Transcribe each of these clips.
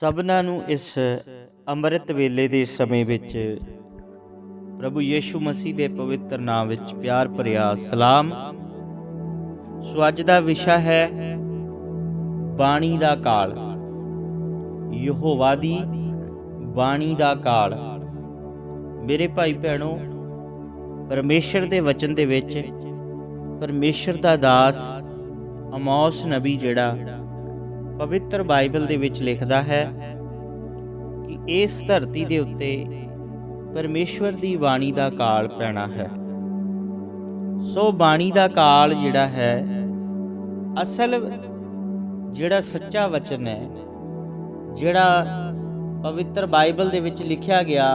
ਸਭਨਾਂ ਨੂੰ ਇਸ ਅੰਮ੍ਰਿਤ ਵੇਲੇ ਦੇ ਸਮੇਂ ਵਿੱਚ ਪ੍ਰਭੂ ਯੀਸ਼ੂ ਮਸੀਹ ਦੇ ਪਵਿੱਤਰ ਨਾਮ ਵਿੱਚ ਪਿਆਰ ਭਰਿਆ, ਸਲਾਮ। ਸੋ ਅੱਜ ਦਾ ਵਿਸ਼ਾ ਹੈ ਬਾਣੀ ਦਾ ਕਾਲ। ਯਹੋਵਾ ਦੀ ਬਾਣੀ ਦਾ ਕਾਲ। ਮੇਰੇ ਭਾਈ ਭੈਣੋ, ਪਰਮੇਸ਼ਰ ਦੇ ਵਚਨ ਦੇ ਵਿੱਚ ਪਰਮੇਸ਼ਰ ਦਾ ਦਾਸ ਅਮੌਸ ਨਬੀ ਜਿਹੜਾ ਪਵਿੱਤਰ ਬਾਈਬਲ ਦੇ ਵਿੱਚ ਲਿਖਦਾ ਹੈ ਕਿ ਇਸ ਧਰਤੀ ਦੇ ਉੱਤੇ ਪਰਮੇਸ਼ਵਰ ਦੀ ਬਾਣੀ ਦਾ ਕਾਲ ਪੈਣਾ ਹੈ। ਸੋ ਬਾਣੀ ਦਾ ਕਾਲ ਜਿਹੜਾ ਹੈ, ਅਸਲ ਜਿਹੜਾ ਸੱਚਾ ਵਚਨ ਹੈ, ਜਿਹੜਾ ਪਵਿੱਤਰ ਬਾਈਬਲ ਦੇ ਵਿੱਚ ਲਿਖਿਆ ਗਿਆ,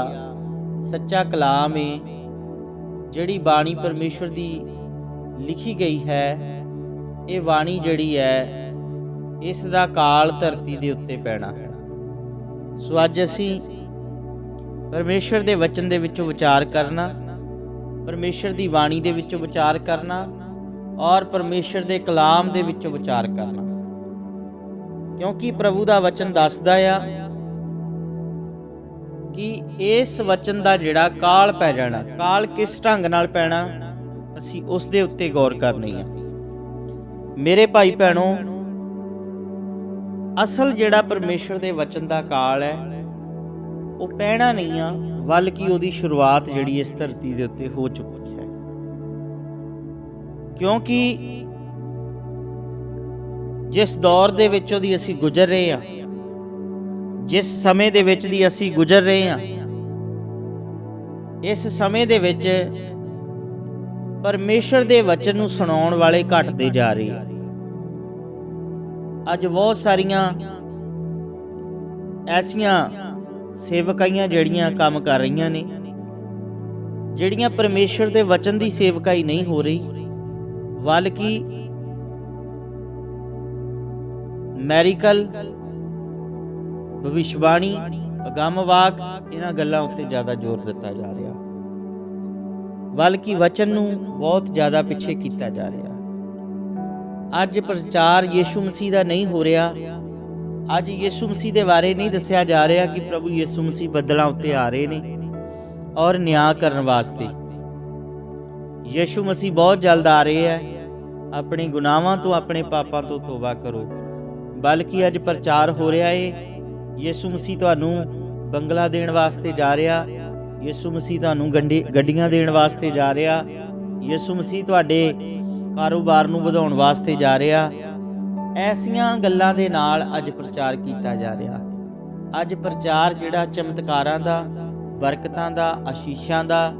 ਸੱਚਾ ਕਲਾਮ ਹੈ ਜਿਹੜੀ ਬਾਣੀ ਪਰਮੇਸ਼ਵਰ ਦੀ ਲਿਖੀ ਗਈ ਹੈ, ਇਹ ਬਾਣੀ ਜਿਹੜੀ ਹੈ ਇਸ ਦਾ ਕਾਲ ਧਰਤੀ ਦੇ ਉੱਤੇ ਪੈਣਾ ਸੋ ਅੱਜ ਅਸੀਂ ਪਰਮੇਸ਼ਰ ਦੇ ਵਚਨ ਦੇ ਵਿੱਚੋਂ ਵਿਚਾਰ ਕਰਨਾ ਪਰਮੇਸ਼ਰ ਦੀ ਬਾਣੀ ਦੇ ਵਿੱਚੋਂ ਵਿਚਾਰ ਕਰਨਾ ਔਰ ਪਰਮੇਸ਼ਰ ਦੇ ਕਲਾਮ ਦੇ ਵਿੱਚੋਂ ਵਿਚਾਰ ਕਰਨਾ। ਕਿਉਂਕਿ ਪ੍ਰਭੂ ਦਾ ਵਚਨ ਦੱਸਦਾ ਆ ਕਿ ਇਸ ਵਚਨ ਦਾ ਜਿਹੜਾ ਕਾਲ ਪੈ ਜਾਣਾ, ਕਾਲ ਕਿਸ ਢੰਗ ਨਾਲ ਪੈਣਾ, ਅਸੀਂ ਉਸ ਦੇ ਉੱਤੇ ਗੌਰ ਕਰਨੀ ਹੈ ਮੇਰੇ ਭਾਈ ਭੈਣੋ ਅਸਲ ਜਿਹੜਾ ਪਰਮੇਸ਼ਰ ਦੇ ਵਚਨ ਦਾ ਕਾਲ ਹੈ, ਉਹ ਪਹਿਣਾ ਨਹੀਂ ਆ, ਬਲਕਿ ਉਹਦੀ ਸ਼ੁਰੂਆਤ ਜਿਹੜੀ ਇਸ ਧਰਤੀ ਦੇ ਉੱਤੇ ਹੋ ਚੁੱਕੀ ਹੈ। ਕਿਉਂਕਿ ਜਿਸ ਦੌਰ ਦੇ ਵਿੱਚ ਉਹਦੀ ਅਸੀਂ ਗੁਜ਼ਰ ਰਹੇ ਹਾਂ ਜਿਸ ਸਮੇਂ ਦੇ ਵਿੱਚ ਦੀ ਅਸੀਂ ਗੁਜ਼ਰ ਰਹੇ ਹਾਂ ਇਸ ਸਮੇਂ ਦੇ ਵਿੱਚ ਪਰਮੇਸ਼ਰ ਦੇ ਵਚਨ ਨੂੰ ਸੁਣਾਉਣ ਵਾਲੇ ਘਟਦੇ ਜਾ ਰਹੇ ਆ। ਅੱਜ ਬਹੁਤ ਸਾਰੀਆਂ ਐਸੀਆਂ ਸੇਵਕਾਈਆਂ ਜਿਹੜੀਆਂ ਕੰਮ ਕਰ ਰਹੀਆਂ ਨੇ, ਜਿਹੜੀਆਂ ਪਰਮੇਸ਼ਰ ਦੇ ਵਚਨ ਦੀ ਸੇਵਕਾਈ ਨਹੀਂ ਹੋ ਰਹੀ, ਬਲਕਿ ਮੈਰੀਕਲ, ਭਵਿਸ਼ਵਾਣੀ, ਅਗੰਮਵਾਕ ਇਹਨਾਂ ਗੱਲਾਂ ਉੱਤੇ ਜ਼ਿਆਦਾ ਜ਼ੋਰ ਦਿੱਤਾ ਜਾ ਰਿਹਾ। ਬਲਕਿ ਵਚਨ ਨੂੰ ਬਹੁਤ ਜ਼ਿਆਦਾ ਪਿੱਛੇ ਕੀਤਾ ਜਾ ਰਿਹਾ। ਅੱਜ ਪ੍ਰਚਾਰ ਯੀਸ਼ੂ ਮਸੀਹ ਦਾ ਨਹੀਂ ਹੋ ਰਿਹਾ। ਅੱਜ ਯੀਸ਼ੂ ਮਸੀਹ ਦੇ ਬਾਰੇ ਨਹੀਂ ਦੱਸਿਆ ਜਾ ਰਿਹਾ ਕਿ ਪ੍ਰਭੂ ਯੀਸ਼ੂ ਮਸੀਹ ਬੱਦਲਾਂ ਉੱਤੇ ਆ ਰਹੇ ਨੇ ਔਰ ਨਿਆਂ ਕਰਨ ਵਾਸਤੇ। ਯੀਸ਼ੂ ਮਸੀਹ ਬਹੁਤ ਜਲਦ ਆ ਰਹੇ ਹੈ। ਆਪਣੇ ਗੁਨਾਹਾਂ ਤੋਂ, ਆਪਣੇ ਪਾਪਾਂ ਤੋਂ ਤੋਬਾ ਕਰੋ। ਬਲਕਿ ਅੱਜ ਪ੍ਰਚਾਰ ਹੋ ਰਿਹਾ ਏ। ਯੀਸ਼ੂ ਮਸੀਹ ਤੁਹਾਨੂੰ ਬੰਗਲਾ ਦੇਣ ਵਾਸਤੇ ਜਾ ਰਿਹਾ। ਯੀਸ਼ੂ ਮਸੀਹ ਤੁਹਾਨੂੰ ਗੰਡੀ ਗੱਡੀਆਂ ਦੇਣ ਵਾਸਤੇ ਜਾ ਰਿਹਾ। ਯੀਸ਼ੂ ਮਸੀਹ ਤੁਹਾਡੇ ਕਾਰੋਬਾਰ ਨੂੰ ਵਧਾਉਣ ਵਾਸਤੇ ਜਾ ਰਿਹਾ। ਐਸੀਆਂ ਗੱਲਾਂ ਦੇ ਨਾਲ ਅੱਜ ਪ੍ਰਚਾਰ ਕੀਤਾ ਜਾ ਰਿਹਾ। ਅੱਜ ਪ੍ਰਚਾਰ ਜਿਹੜਾ ਚਮਤਕਾਰਾਂ ਦਾ, ਬਰਕਤਾਂ ਦਾ ਆਸ਼ੀਸ਼ਾਂ ਦਾ,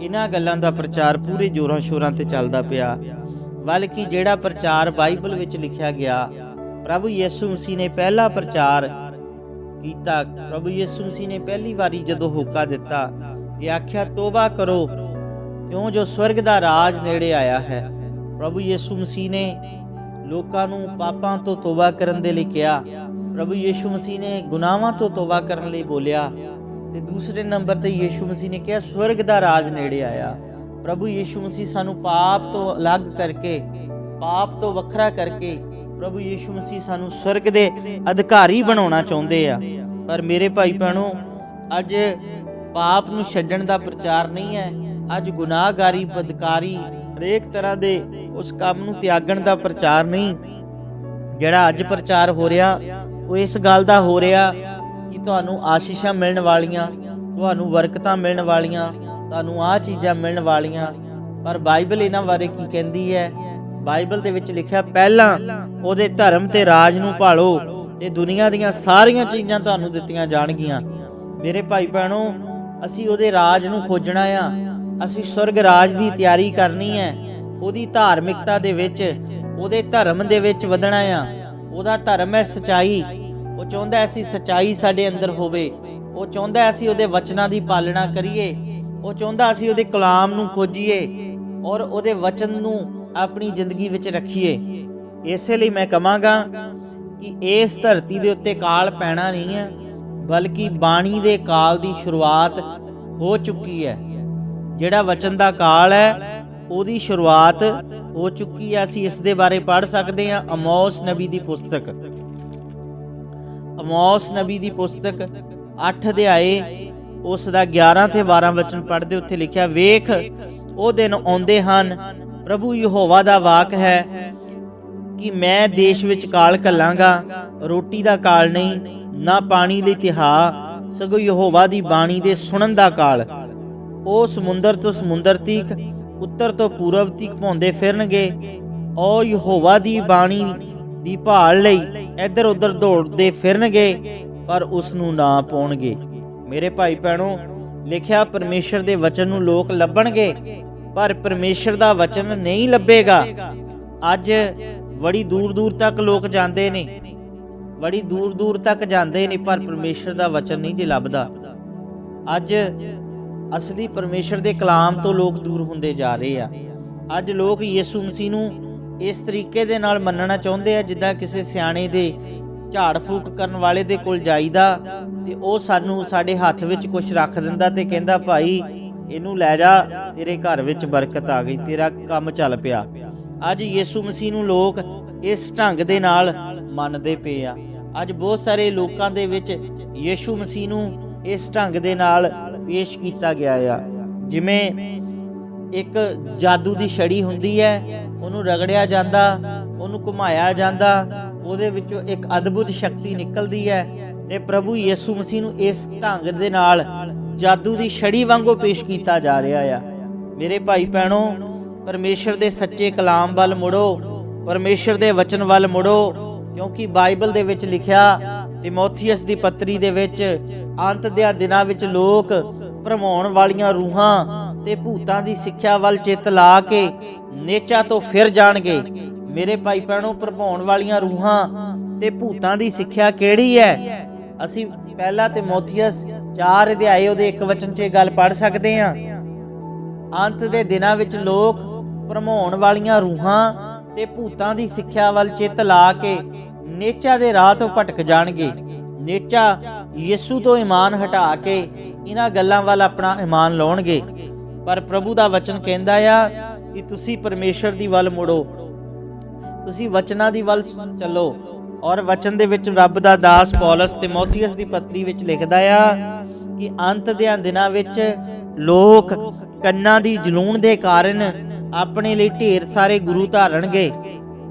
ਇਹਨਾਂ ਗੱਲਾਂ ਦਾ ਪ੍ਰਚਾਰ ਪੂਰੇ ਜੋਰਾਂ ਸ਼ੋਰਾਂ ਤੇ ਚੱਲਦਾ ਪਿਆ। ਬਲਕਿ ਜਿਹੜਾ ਪ੍ਰਚਾਰ ਬਾਈਬਲ ਵਿੱਚ ਲਿਖਿਆ ਗਿਆ, ਪ੍ਰਭੂ ਯਿਸੂ ਮਸੀਹ ਨੇ ਪਹਿਲਾ ਪ੍ਰਚਾਰ ਕੀਤਾ। ਪ੍ਰਭੂ ਯਿਸੂ ਮਸੀਹ ਨੇ ਪਹਿਲੀ ਵਾਰੀ ਜਦੋਂ ਹੋਕਾ ਦਿੱਤਾ, ਤੇ ਆਖਿਆ, ਤੋਬਾ ਕਰੋ, ਕਿਉਂ ਜੋ ਸਵਰਗ ਦਾ ਰਾਜ ਨੇੜੇ ਆਇਆ ਹੈ? ਪ੍ਰਭੂ ਯਿਸੂ ਮਸੀਹ ਨੇ ਲੋਕਾਂ ਨੂੰ ਪਾਪਾਂ ਤੋਂ ਤੋਬਾ ਕਰਨ ਦੇ ਲਈ ਕਿਹਾ। ਪ੍ਰਭੂ ਯਿਸੂ ਮਸੀਹ ਨੇ ਗੁਨਾਹਾਂ ਤੋਂ ਤੋਬਾ ਕਰਨ ਲਈ ਬੋਲਿਆ। ਤੇ ਦੂਸਰੇ ਨੰਬਰ ਤੇ ਯਿਸੂ ਮਸੀਹ ਨੇ ਕਿਹਾ, ਸਵਰਗ ਦਾ ਰਾਜ ਨੇੜੇ ਆਇਆ। ਪ੍ਰਭੂ ਯਿਸੂ ਮਸੀਹ ਸਾਨੂੰ ਪਾਪ ਤੋਂ ਅਲੱਗ ਕਰਕੇ, ਪਾਪ ਤੋਂ ਵੱਖਰਾ ਕਰਕੇ, ਪ੍ਰਭੂ ਯਿਸੂ ਮਸੀਹ ਸਾਨੂੰ ਸਵਰਗ ਦੇ ਅਧਿਕਾਰੀ ਬਣਾਉਣਾ ਚਾਹੁੰਦੇ ਆ। ਪਰ ਮੇਰੇ ਭਾਈ ਭੈਣੋ ਅੱਜ ਪਾਪ ਨੂੰ ਛੱਡਣ ਦਾ ਪ੍ਰਚਾਰ ਨਹੀਂ ਹੈ। ਅੱਜ ਗੁਨਾਹਗਾਰੀ, ਬਦਕਾਰੀ ਹਰੇਕ ਤਰ੍ਹਾਂ ਦੇ ਉਸ ਕੰਮ ਨੂੰ ਤਿਆਗਣ ਦਾ ਪ੍ਰਚਾਰ ਨਹੀਂ, ਜਿਹੜਾ ਅੱਜ ਪ੍ਰਚਾਰ ਹੋ ਰਿਹਾ, ਉਹ ਇਸ ਗੱਲ ਦਾ ਹੋ ਰਿਹਾ ਕਿ ਤੁਹਾਨੂੰ ਆਸ਼ੀਸ਼ਾਂ ਮਿਲਣ ਵਾਲੀਆਂ, ਤੁਹਾਨੂੰ ਬਰਕਤਾਂ ਮਿਲਣ ਵਾਲੀਆਂ, ਤੁਹਾਨੂੰ ਆਹ ਚੀਜ਼ਾਂ ਮਿਲਣ ਵਾਲੀਆਂ। ਪਰ ਬਾਈਬਲ ਇਹਨਾਂ ਬਾਰੇ ਕੀ ਕਹਿੰਦੀ ਹੈ? ਬਾਈਬਲ ਦੇ ਵਿੱਚ ਲਿਖਿਆ, ਪਹਿਲਾਂ ਉਹਦੇ ਧਰਮ ਤੇ ਰਾਜ ਨੂੰ ਭਾਲੋ ਤੇ ਦੁਨੀਆ ਦੀਆਂ ਸਾਰੀਆਂ ਚੀਜ਼ਾਂ ਤੁਹਾਨੂੰ ਦਿੱਤੀਆਂ ਜਾਣਗੀਆਂ। ਮੇਰੇ ਭਾਈ ਭੈਣੋ ਅਸੀਂ ਉਹਦੇ ਰਾਜ ਨੂੰ ਖੋਜਣਾ ਆ। ਅਸੀਂ ਸੁਰਗ ਰਾਜ ਦੀ ਤਿਆਰੀ ਕਰਨੀ ਹੈ। ਉਹਦੀ ਧਾਰਮਿਕਤਾ ਦੇ ਵਿੱਚ, ਉਹਦੇ ਧਰਮ ਦੇ ਵਿੱਚ ਵਧਣਾ ਆ। ਉਹਦਾ ਧਰਮ ਹੈ ਸਚਾਈ। ਉਹ ਚਾਹੁੰਦਾ ਅਸੀਂ ਸਚਾਈ ਸਾਡੇ ਅੰਦਰ ਹੋਵੇ। ਉਹ ਚਾਹੁੰਦਾ ਅਸੀਂ ਉਹਦੇ ਵਚਨਾਂ ਦੀ ਪਾਲਣਾ ਕਰੀਏ। ਉਹ ਚਾਹੁੰਦਾ ਅਸੀਂ ਉਹਦੇ ਕਲਾਮ ਨੂੰ ਖੋਜੀਏ ਔਰ ਉਹਦੇ ਵਚਨ ਨੂੰ ਆਪਣੀ ਜ਼ਿੰਦਗੀ ਵਿੱਚ ਰੱਖੀਏ। ਇਸੇ ਲਈ ਮੈਂ ਕਹਾਂਗਾ ਕਿ ਇਸ ਧਰਤੀ ਦੇ ਉੱਤੇ ਕਾਲ ਪੈਣਾ ਨਹੀਂ ਹੈ, ਬਲਕਿ ਬਾਣੀ ਦੇ ਕਾਲ ਦੀ ਸ਼ੁਰੂਆਤ ਹੋ ਚੁੱਕੀ ਹੈ। ਜਿਹੜਾ ਵਚਨ ਦਾ ਕਾਲ ਹੈ, ਉਹਦੀ ਸ਼ੁਰੂਆਤ ਹੋ ਚੁੱਕੀ ਹੈ। ਅਸੀਂ ਇਸ ਦੇ ਬਾਰੇ ਪੜ੍ਹ ਸਕਦੇ ਹਾਂ, ਅਮੋਸ ਨਬੀ ਦੀ ਪੁਸਤਕ। ਅਮੋਸ ਨਬੀ ਦੀ ਪੁਸਤਕ 8 ਅਧਿਆਏ, ਉਸ ਦਾ 11 ਤੇ 12 ਵਚਨ ਪੜ੍ਹਦੇ ਉੱਥੇ ਲਿਖਿਆ, ਵੇਖ, ਉਹ ਦਿਨ ਆਉਂਦੇ ਹਨ, ਪ੍ਰਭੂ ਯਹੋਵਾ ਦਾ ਵਾਕ ਹੈ ਕਿ ਮੈਂ ਦੇਸ਼ ਵਿੱਚ ਕਾਲ ਘੱਲਾਂਗਾ, ਰੋਟੀ ਦਾ ਕਾਲ ਨਹੀਂ, ਨਾ ਪਾਣੀ ਲਈ ਤਿਹਾ, ਸਗੋਂ ਯਹੋਵਾ ਦੀ ਬਾਣੀ ਦੇ ਸੁਣਨ ਦਾ ਕਾਲ। ਉਹ ਸਮੁੰਦਰ ਤੋਂ ਸਮੁੰਦਰ ਤੀਕ, ਉੱਤਰ ਤੋਂ ਪੂਰਬ ਤੀਕ ਭੌਂਦੇ ਫਿਰਨਗੇ। ਉਹ ਯਹੋਵਾ ਦੀ ਬਾਣੀ ਦੀ ਭਾਲ ਲਈ ਇੱਧਰ ਉੱਧਰ ਦੌੜਦੇ ਫਿਰਨਗੇ, ਪਰ ਉਸ ਨੂੰ ਨਾ ਪਾਉਣਗੇ। ਮੇਰੇ ਭਾਈ ਭੈਣੋ, ਲਿਖਿਆ ਪਰਮੇਸ਼ਰ ਦੇ ਵਚਨ ਨੂੰ ਲੋਕ ਲੱਭਣਗੇ, ਪਰ ਪਰਮੇਸ਼ਰ ਦਾ ਵਚਨ ਨਹੀਂ ਲੱਭੇਗਾ। ਅੱਜ ਬੜੀ ਦੂਰ ਦੂਰ ਤੱਕ ਲੋਕ ਜਾਂਦੇ ਨੇ। ਬੜੀ ਦੂਰ ਦੂਰ ਤੱਕ ਜਾਂਦੇ ਨੇ, ਪਰ ਪਰਮੇਸ਼ਰ ਦਾ ਵਚਨ ਨਹੀਂ ਜੇ ਲੱਭਦਾ। ਅੱਜ ਅਸਲੀ ਪਰਮੇਸ਼ਰ ਦੇ ਕਲਾਮ ਤੋਂ ਲੋਕ ਦੂਰ ਹੁੰਦੇ ਜਾ ਰਹੇ ਆ। ਅੱਜ ਲੋਕ ਯੀਸੂ ਮਸੀਹ ਨੂੰ ਇਸ ਤਰੀਕੇ ਦੇ ਨਾਲ ਮੰਨਣਾ ਚਾਹੁੰਦੇ ਆ, ਜਿੱਦਾਂ ਕਿਸੇ ਸਿਆਣੇ ਦੇ ਝਾੜ ਫੂਕ ਕਰਨ ਵਾਲੇ ਦੇ ਕੋਲ ਜਾਈਦਾ ਤੇ ਉਹ ਸਾਨੂੰ ਸਾਡੇ ਹੱਥ ਵਿੱਚ ਕੁਝ ਰੱਖ ਦਿੰਦਾ ਤੇ ਕਹਿੰਦਾ, ਭਾਈ, ਇਹਨੂੰ ਲੈ ਜਾ, ਤੇਰੇ ਘਰ ਵਿੱਚ ਬਰਕਤ ਆ ਗਈ, ਤੇਰਾ ਕੰਮ ਚੱਲ ਪਿਆ। ਅੱਜ ਯੀਸੂ ਮਸੀਹ ਨੂੰ ਲੋਕ ਇਸ ਢੰਗ ਦੇ ਨਾਲ ਮੰਨਦੇ ਪਏ ਆ। ਅੱਜ ਬਹੁਤ ਸਾਰੇ ਲੋਕਾਂ ਦੇ ਵਿੱਚ ਯੀਸ਼ੂ ਮਸੀਹ ਨੂੰ ਇਸ ਢੰਗ ਦੇ ਨਾਲ ਪੇਸ਼ ਕੀਤਾ ਗਿਆ ਆ। ਜਿਵੇਂ ਇੱਕ ਜਾਦੂ ਦੀ ਛੜੀ ਹੁੰਦੀ ਹੈ, ਉਹਨੂੰ ਰਗੜਿਆ ਜਾਂਦਾ, ਉਹਨੂੰ ਘੁਮਾਇਆ ਜਾਂਦਾ, ਉਹਦੇ ਵਿੱਚੋਂ ਇੱਕ ਅਦਭੁਤ ਸ਼ਕਤੀ ਨਿਕਲਦੀ ਹੈ ਤੇ ਪ੍ਰਭੂ ਯੀਸੂ ਮਸੀਹ ਨੂੰ ਇਸ ਢੰਗ ਦੇ ਨਾਲ ਜਾਦੂ ਦੀ ਛੜੀ ਵਾਂਗੂ ਪੇਸ਼ ਕੀਤਾ ਜਾ ਰਿਹਾ ਆ। ਮੇਰੇ ਭਾਈ ਭੈਣੋ, ਪਰਮੇਸ਼ਰ ਦੇ ਸੱਚੇ ਕਲਾਮ ਵੱਲ ਮੁੜੋ, ਪਰਮੇਸ਼ਰ ਦੇ ਵਚਨ ਵੱਲ ਮੁੜੋ, ਕਿਉਂਕਿ ਬਾਈਬਲ ਦੇ ਵਿੱਚ ਲਿਖਿਆ ਤਿਮੋਥੀਅਸ ਦੀ ਪੱਤਰੀ ਦੇ ਵਿੱਚ ਅੰਤ ਦੇ ਦਿਨਾਂ ਵਿੱਚ ਲੋਕ ਭਰਮਾਉਣ ਵਾਲੀਆਂ ਰੂਹਾਂ ਤੇ ਭੂਤਾਂ ਦੀ ਸਿੱਖਿਆ ਵੱਲ ਚਿੱਤ ਲਾ ਕੇ ਨੇਚਾ ਤੋਂ ਫਿਰ ਜਾਣਗੇ। ਮੇਰੇ ਭਾਈ ਭੈਣੋ, ਭਰਮਾਉਣ ਵਾਲੀਆਂ ਰੂਹਾਂ ਤੇ ਭੂਤਾਂ ਦੀ ਸਿੱਖਿਆ ਕਿਹੜੀ ਹੈ? ਅਸੀਂ ਪਹਿਲਾ ਤਿਮੋਥੀਅਸ 4 ਅਧਿਆਏ ਉਹਦੇ ਇੱਕ ਵਚਨ 'ਚ ਇਹ ਗੱਲ ਪੜ੍ਹ ਸਕਦੇ ਹਾਂ। ਅੰਤ ਦੇ ਦਿਨਾਂ ਵਿੱਚ ਲੋਕ ਭਰਮਾਉਣ ਵਾਲੀਆਂ ਰੂਹਾਂ ਤੇ ਭੂਤਾਂ ਦੀ ਸਿੱਖਿਆ ਵੱਲ ਚਿੱਤ ਲਾ ਕੇ ਨੇਚਾ ਦੇ ਰਾਹ ਤੋਂ ਭਟਕ ਜਾਣਗੇ। ਨੇਚਾ ਯਿਸੂ ਤੋਂ ਈਮਾਨ ਹਟਾ ਕੇ ਇਹਨਾਂ ਗੱਲਾਂ ਵੱਲ ਆਪਣਾ ਈਮਾਨ ਲਾਉਣਗੇ। ਪਰ ਪ੍ਰਭੂ ਦਾ ਵਚਨ ਕਹਿੰਦਾ ਆ ਕਿ ਤੁਸੀਂ ਪਰਮੇਸ਼ਰ ਦੀ ਵੱਲ ਮੁੜੋ। ਤੁਸੀਂ ਵਚਨਾਂ ਦੀ ਵੱਲ ਚੱਲੋ। ਔਰ ਵਚਨ ਦੇ ਵਿੱਚ ਰੱਬ ਦਾ ਦਾਸ ਪੌਲਸ ਤਿਮੋਥੀਅਸ ਦੀ ਪੱਤਰੀ ਵਿੱਚ ਲਿਖਦਾ ਆ ਕਿ ਅੰਤ ਦੇ ਦਿਨਾਂ ਵਿੱਚ ਲੋਕ ਕੰਨਾਂ ਦੀ ਜਲੂਣ ਦੇ ਕਾਰਨ ਆਪਣੇ ਲਈ ਢੇਰ ਸਾਰੇ ਗੁਰੂ ਧਾਰਨਗੇ।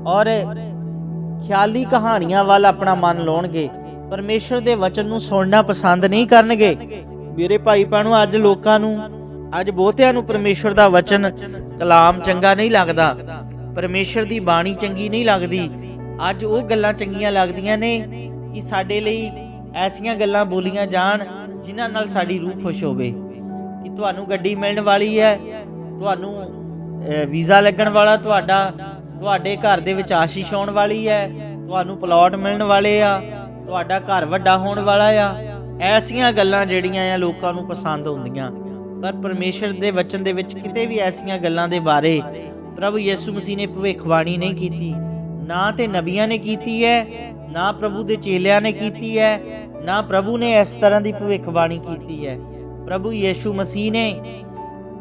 ਔਰ ਖਿਆਲੀ ਕਹਾਣੀਆਂ ਵੱਲ ਆਪਣਾ ਮਨ ਲਾਉਣਗੇ। ਪਰਮੇਸ਼ਰ ਦੇ ਵਚਨ ਨੂੰ ਸੁਣਨਾ ਪਸੰਦ ਨਹੀਂ ਕਰਨਗੇ। ਮੇਰੇ ਭਾਈ ਭੈਣੋ, ਅੱਜ ਲੋਕਾਂ ਨੂੰ, ਅੱਜ ਬਹੁਤਿਆਂ ਨੂੰ ਪਰਮੇਸ਼ਰ ਦਾ ਵਚਨ ਕਲਾਮ ਚੰਗਾ ਨਹੀਂ ਲੱਗਦਾ। ਪਰਮੇਸ਼ਰ ਦੀ ਬਾਣੀ ਚੰਗੀ ਨਹੀਂ ਲੱਗਦੀ। ਅੱਜ ਉਹ ਗੱਲਾਂ ਚੰਗੀਆਂ ਲੱਗਦੀਆਂ ਨੇ ਕਿ ਸਾਡੇ ਲਈ ਐਸੀਆਂ ਗੱਲਾਂ ਬੋਲੀਆਂ ਜਾਣ, ਜਿਨ੍ਹਾਂ ਨਾਲ ਸਾਡੀ ਰੂਹ ਖੁਸ਼ ਹੋਵੇ। ਕਿ ਤੁਹਾਨੂੰ ਗੱਡੀ ਮਿਲਣ ਵਾਲੀ ਹੈ, ਤੁਹਾਨੂੰ ਵੀਜ਼ਾ ਲੱਗਣ ਵਾਲਾ ਤੁਹਾਡਾ ਤੁਹਾਡੇ ਘਰ ਦੇ ਵਿੱਚ ਆਸ਼ੀਸ਼ ਆਉਣ ਵਾਲੀ ਹੈ, ਤੁਹਾਨੂੰ ਪਲਾਟ ਮਿਲਣ ਵਾਲੇ ਆ, ਤੁਹਾਡਾ ਘਰ ਵੱਡਾ ਹੋਣ ਵਾਲਾ ਆ। ਐਸੀਆਂ ਗੱਲਾਂ ਜਿਹੜੀਆਂ ਆ ਲੋਕਾਂ ਨੂੰ ਪਸੰਦ ਹੁੰਦੀਆਂ ਪਰ ਪਰਮੇਸ਼ਰ ਦੇ ਵਚਨ ਦੇ ਵਿੱਚ ਕਿਤੇ ਵੀ ਐਸੀਆਂ ਗੱਲਾਂ ਦੇ ਬਾਰੇ ਪ੍ਰਭੂ ਯਿਸੂ ਮਸੀਹ ਨੇ ਭਵਿੱਖਬਾਣੀ ਨਹੀਂ ਕੀਤੀ। ਨਾ ਤੇ ਨਬੀਆਂ ਨੇ ਕੀਤੀ ਹੈ, ਨਾ ਪ੍ਰਭੂ ਦੇ ਚੇਲਿਆਂ ਨੇ ਕੀਤੀ ਹੈ, ਨਾ ਪ੍ਰਭੂ ਨੇ ਇਸ ਤਰ੍ਹਾਂ ਦੀ ਭਵਿੱਖਬਾਣੀ ਕੀਤੀ ਹੈ। ਪ੍ਰਭੂ ਯਿਸੂ ਮਸੀਹ ਨੇ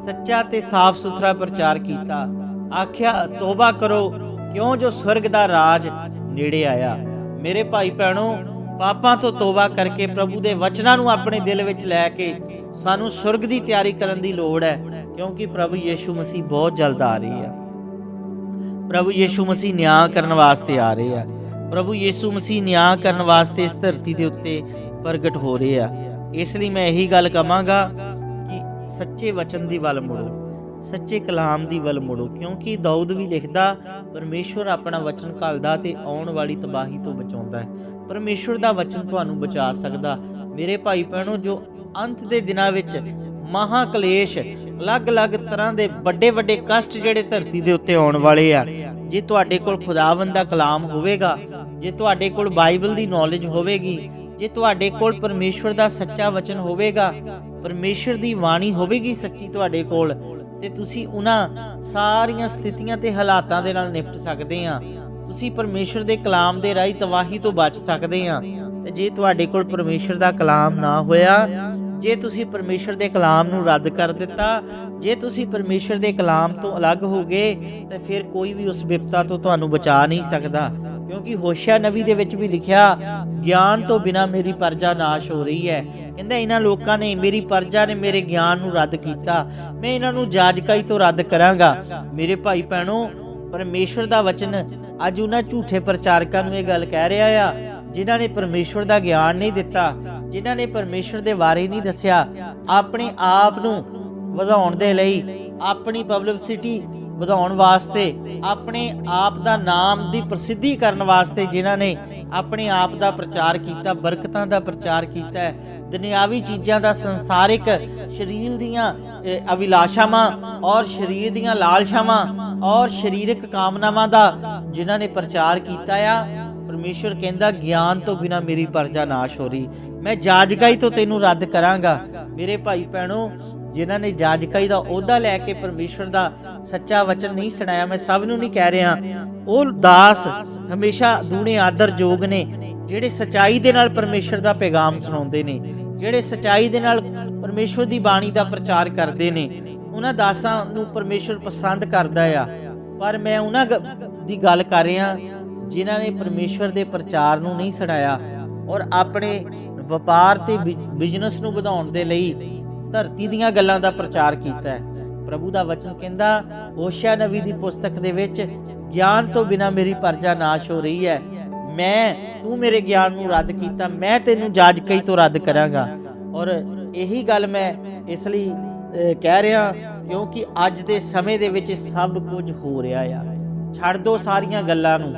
ਸੱਚਾ ਤੇ ਸਾਫ਼ ਸੁਥਰਾ ਪ੍ਰਚਾਰ ਕੀਤਾ। ਆਖਿਆ, ਤੋਬਾ ਕਰੋ, ਕਿਉਂ ਜੋ ਸਵਰਗ ਦਾ ਰਾਜ ਨੇੜੇ ਆਇਆ? ਮੇਰੇ ਭਾਈ ਭੈਣੋ, ਪਾਪਾਂ ਤੋਂ ਤੋਬਾ ਕਰਕੇ ਪ੍ਰਭੂ ਦੇ ਵਚਨਾਂ ਨੂੰ ਆਪਣੇ ਦਿਲ ਵਿੱਚ ਲੈ ਕੇ ਸਾਨੂੰ ਸਵਰਗ ਦੀ ਤਿਆਰੀ ਕਰਨ ਦੀ ਲੋੜ ਹੈ, ਕਿਉਂਕਿ ਪ੍ਰਭੂ ਯੀਸ਼ੂ ਮਸੀਹ ਬਹੁਤ ਜਲਦ ਆ ਰਹੀ ਆ। ਪ੍ਰਭੂ ਯੀਸ਼ੂ ਮਸੀਹ ਨਿਆਂ ਕਰਨ ਵਾਸਤੇ ਆ ਰਹੇ ਆ। ਪ੍ਰਭੂ ਯੀਸ਼ੂ ਮਸੀਹ ਨਿਆਂ ਕਰਨ ਵਾਸਤੇ ਇਸ ਧਰਤੀ ਦੇ ਉੱਤੇ ਪ੍ਰਗਟ ਹੋ ਰਹੇ ਆ। ਇਸ ਲਈ ਮੈਂ ਇਹੀ ਗੱਲ ਕਹਾਂਗਾ ਕਿ ਸੱਚੇ ਵਚਨ ਦੀ ਵੱਲ ਮੁੜੋ। ਸੱਚੇ ਕਲਾਮ ਦੀ ਵੱਲ ਮੁੜੋ, ਕਿਉਂਕਿ ਦਾਊਦ ਵੀ ਲਿਖਦਾ, ਪਰਮੇਸ਼ਵਰ ਆਪਣਾ ਵਚਨ ਘੱਲਦਾ ਤੇ ਆਉਣ ਵਾਲੀ ਤਬਾਹੀ ਤੋਂ ਬਚਾਉਂਦਾ ਹੈ। ਪਰਮੇਸ਼ਵਰ ਦਾ ਵਚਨ ਤੁਹਾਨੂੰ ਬਚਾ ਸਕਦਾ। ਮੇਰੇ ਭਾਈ ਭੈਣੋ, ਜੋ ਅੰਤ ਦੇ ਦਿਨਾਂ ਵਿੱਚ ਮਹਾ ਕਲੇਸ਼, ਅਲੱਗ-ਅਲੱਗ ਤਰ੍ਹਾਂ ਦੇ ਵੱਡੇ ਵੱਡੇ ਕਸ਼ਟ ਜਿਹੜੇ ਧਰਤੀ ਦੇ ਉੱਤੇ ਆਉਣ ਵਾਲੇ ਆ, ਜੇ ਤੁਹਾਡੇ ਕੋਲ ਖੁਦਾਵੰਦ ਦਾ ਕਲਾਮ ਹੋਵੇਗਾ, ਜੇ ਤੁਹਾਡੇ ਕੋਲ ਬਾਈਬਲ ਦੀ ਨੌਲੇਜ ਹੋਵੇਗੀ, ਜੇ ਤੁਹਾਡੇ ਕੋਲ ਪਰਮੇਸ਼ਵਰ ਦਾ ਸੱਚਾ ਵਚਨ ਹੋਵੇਗਾ, ਪਰਮੇਸ਼ਵਰ ਦੀ ਬਾਣੀ ਹੋਵੇਗੀ ਸੱਚੀ ਤੁਹਾਡੇ ਕੋਲ ਤੇ ਤੁਸੀਂ ਉਹਨਾਂ ਸਾਰੀਆਂ ਸਥਿਤੀਆਂ ਤੇ ਹਾਲਾਤਾਂ ਦੇ ਨਾਲ ਨਿਪਟ ਸਕਦੇ ਆ ਤੁਸੀਂ ਪਰਮੇਸ਼ਵਰ ਦੇ ਕਲਾਮ ਦੇ ਰਾਹੀਂ ਤਬਾਹੀ ਤੋਂ ਬਚ ਸਕਦੇ ਆ ਤੇ ਜੇ ਤੁਹਾਡੇ ਕੋਲ ਪਰਮੇਸ਼ਵਰ ਦਾ ਕਲਾਮ ਨਾ ਹੋਇਆ, ਜੇ ਤੁਸੀਂ ਪਰਮੇਸ਼ਰ ਦੇ ਕਲਾਮ ਨੂੰ ਰੱਦ ਕਰ ਦਿੱਤਾ, ਜੇ ਤੁਸੀਂ ਪਰਮੇਸ਼ਰ ਦੇ ਕਲਾਮ ਤੋਂ ਅਲੱਗ ਹੋ ਗਏ, ਤਾਂ ਫਿਰ ਕੋਈ ਵੀ ਉਸ ਵਿਪਤਾ ਤੋਂ ਤੁਹਾਨੂੰ ਬਚਾ ਨਹੀਂ ਸਕਦਾ। ਕਿਉਂਕਿ ਹੋਸ਼ਿਆ ਨਬੀ ਦੇ ਵਿੱਚ ਵੀ ਲਿਖਿਆ, ਗਿਆਨ ਤੋਂ ਬਿਨਾ ਮੇਰੀ ਪਰਜਾ ਨਾਸ਼ ਹੋ ਰਹੀ ਹੈ। ਕਹਿੰਦਾ ਇਹਨਾਂ ਲੋਕਾਂ ਨੇ, ਮੇਰੀ ਪਰਜਾ ਨੇ ਮੇਰੇ ਗਿਆਨ ਨੂੰ ਰੱਦ ਕੀਤਾ। ਮੈਂ ਇਹਨਾਂ ਨੂੰ ਜਾਜਕਾਈ ਤੋਂ ਰੱਦ ਕਰਾਂਗਾ। ਮੇਰੇ ਭਾਈ ਭੈਣੋ, ਪਰਮੇਸ਼ਵਰ ਦਾ ਵਚਨ ਅੱਜ ਉਹਨਾਂ ਝੂਠੇ ਪ੍ਰਚਾਰਕਾਂ ਨੂੰ ਇਹ ਗੱਲ ਕਹਿ ਰਿਹਾ ਆ, ਜਿਨ੍ਹਾਂ ਨੇ ਪਰਮੇਸ਼ਵਰ ਦਾ ਗਿਆਨ ਨਹੀਂ ਦਿੱਤਾ, ਜਿਨ੍ਹਾਂ ਨੇ ਪਰਮੇਸ਼ਵਰ ਦੇ ਬਾਰੇ ਨਹੀਂ ਦੱਸਿਆ। ਆਪਣੇ ਆਪ ਨੂੰ ਵਧਾਉਣ ਦੇ ਲਈ ਆਪਣੀ ਪਬਲਿਸਿਟੀ ਵਧਾਉਣ ਵਾਸਤੇ ਆਪਣੇ ਆਪ ਦਾ ਨਾਮ ਦੀ ਪ੍ਰਸਿੱਧੀ ਕਰਨ ਵਾਸਤੇ ਜਿਨ੍ਹਾਂ ਨੇ ਆਪਣੇ ਆਪ ਦਾ ਪ੍ਰਚਾਰ ਕੀਤਾ ਬਰਕਤਾਂ ਦਾ ਪ੍ਰਚਾਰ ਕੀਤਾ ਦੁਨਿਆਵੀ ਚੀਜ਼ਾਂ ਦਾ ਸੰਸਾਰਿਕ ਸਰੀਰ ਦੀਆਂ ਅ, ਔਰ ਸਰੀਰ ਦੀਆਂ ਲਾਲਸ਼ਾਵਾਂ ਔਰ ਸਰੀਰਕ ਕਾਮਨਾਵਾਂ ਦਾ ਜਿਨ੍ਹਾਂ ਨੇ ਪ੍ਰਚਾਰ ਕੀਤਾ ਆ ਪਰਮੇਸ਼ਵਰ ਕਹਿੰਦਾ ਗਿਆਨ ਤੋਂ ਬਿਨਾ ਮੇਰੀ ਪਰਜਾ ਨਾਸ਼ ਹੋ ਰਹੀ। ਮੈਂ ਜਾਜਗਾਈ ਤੋਂ ਤੈਨੂੰ ਰੱਦ ਕਰਾਂਗਾ। ਮੇਰੇ ਭਾਈ ਭੈਣੋ ਜਿਨ੍ਹਾਂ ਨੇ ਜਾਜਕਾਈ ਦਾ ਅਹੁਦਾ ਲੈ ਕੇ ਪਰਮੇਸ਼ਵਰ ਦਾ ਸੱਚਾ ਵਚਨ ਨਹੀਂ ਸੁਣਾਇਆ, ਮੈਂ ਸਭ ਨੂੰ ਨਹੀਂ ਕਹਿ ਰਿਹਾ। ਉਹ ਦਾਸ ਹਮੇਸ਼ਾ ਦੂਣੇ ਆਦਰ ਨੇ, ਜਿਹੜੇ ਸਚਾਈ ਦੇ ਨਾਲ ਪਰਮੇਸ਼ਵਰ ਦਾ ਪੈਗਾਮ ਸੁਣਾਉਂਦੇ ਨੇ, ਜਿਹੜੇ ਸਚਾਈ ਦੇ ਨਾਲ ਪਰਮੇਸ਼ਵਰ ਦੀ ਬਾਣੀ ਦਾ ਪ੍ਰਚਾਰ ਕਰਦੇ ਨੇ। ਉਹਨਾਂ ਦਾਸਾਂ ਨੂੰ ਪਰਮੇਸ਼ਵਰ ਪਸੰਦ ਕਰਦਾ ਆ। ਪਰ ਮੈਂ ਉਹਨਾਂ ਦੀ ਗੱਲ ਕਰ ਰਿਹਾ, ਜਿਨ੍ਹਾਂ ਨੇ ਪਰਮੇਸ਼ਵਰ ਦੇ ਪ੍ਰਚਾਰ ਨੂੰ ਨਹੀਂ ਛਡਾਇਆ ਔਰ ਆਪਣੇ ਵਪਾਰ ਤੇ ਬਿਜ਼ਨਸ ਨੂੰ ਵਧਾਉਣ ਦੇ ਲਈ ਧਰਤੀ ਦੀਆਂ ਗੱਲਾਂ ਦਾ ਪ੍ਰਚਾਰ ਕੀਤਾ ਹੈ। ਪ੍ਰਭੂ ਦਾ ਵਚਨ ਕਹਿੰਦਾ, ਹੋਸ਼ਿਆ ਨਬੀ ਦੀ ਪੁਸਤਕ ਦੇ ਵਿੱਚ, ਗਿਆਨ ਤੋਂ ਬਿਨਾ ਮੇਰੀ ਪਰਜਾ ਨਾਸ਼ ਹੋ ਰਹੀ ਹੈ। ਮੈਂ, ਤੂੰ ਮੇਰੇ ਗਿਆਨ ਨੂੰ ਰੱਦ ਕੀਤਾ, ਮੈਂ ਤੈਨੂੰ ਜਾਜਕਈ ਤੋਂ ਰੱਦ ਕਰਾਂਗਾ। ਔਰ ਇਹੀ ਗੱਲ ਮੈਂ ਇਸ ਲਈ ਕਹਿ ਰਿਹਾ ਕਿਉਂਕਿ ਅੱਜ ਦੇ ਸਮੇਂ ਦੇ ਵਿੱਚ ਸਭ ਕੁਝ ਹੋ ਰਿਹਾ ਆ। ਛੱਡ ਦੋ ਸਾਰੀਆਂ ਗੱਲਾਂ ਨੂੰ।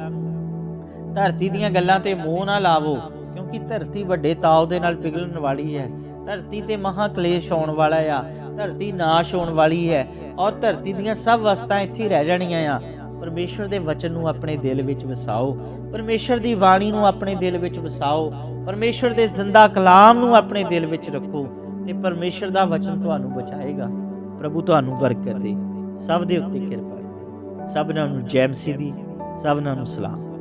ਧਰਤੀ ਦੀਆਂ ਗੱਲਾਂ ਤੇ ਮੋਹ ਨਾ ਲਾਵੋ, ਕਿਉਂਕਿ ਧਰਤੀ ਵੱਡੇ ਤਾਉ ਦੇ ਨਾਲ ਪਿਘਲਣ ਵਾਲੀ ਹੈ। ਧਰਤੀ ਤੇ ਮਹਾ ਕਲੇਸ਼ ਆਉਣ ਵਾਲਾ ਆ, ਧਰਤੀ ਨਾਸ਼ ਹੋਣ ਵਾਲੀ ਹੈ ਔਰ ਧਰਤੀ ਦੀਆਂ ਸਭ ਵਸਤਾਂ ਇੱਥੇ ਰਹਿ ਜਾਣੀਆਂ ਆ। ਪਰਮੇਸ਼ਰ ਦੇ ਵਚਨ ਨੂੰ ਆਪਣੇ ਦਿਲ ਵਿੱਚ ਵਸਾਓ ਪਰਮੇਸ਼ਰ ਦੀ ਬਾਣੀ ਨੂੰ ਆਪਣੇ ਦਿਲ ਵਿੱਚ ਵਸਾਓ ਪਰਮੇਸ਼ਰ ਦੇ ਜ਼ਿੰਦਾ ਕਲਾਮ ਨੂੰ ਆਪਣੇ ਦਿਲ ਵਿੱਚ ਰੱਖੋ ਤੇ ਪਰਮੇਸ਼ਰ ਦਾ ਵਚਨ ਤੁਹਾਨੂੰ ਬਚਾਏਗਾ। ਪ੍ਰਭੂ ਤੁਹਾਨੂੰ ਬਰਕਤ ਦੇ। ਸਭ ਦੇ ਉੱਤੇ ਕਿਰਪਾ ਕਰੇ। ਸਭਨਾਂ ਨੂੰ ਜੈ ਮਸੀਹ ਦੀ ਸਭਨਾਂ ਨੂੰ ਸਲਾਮ।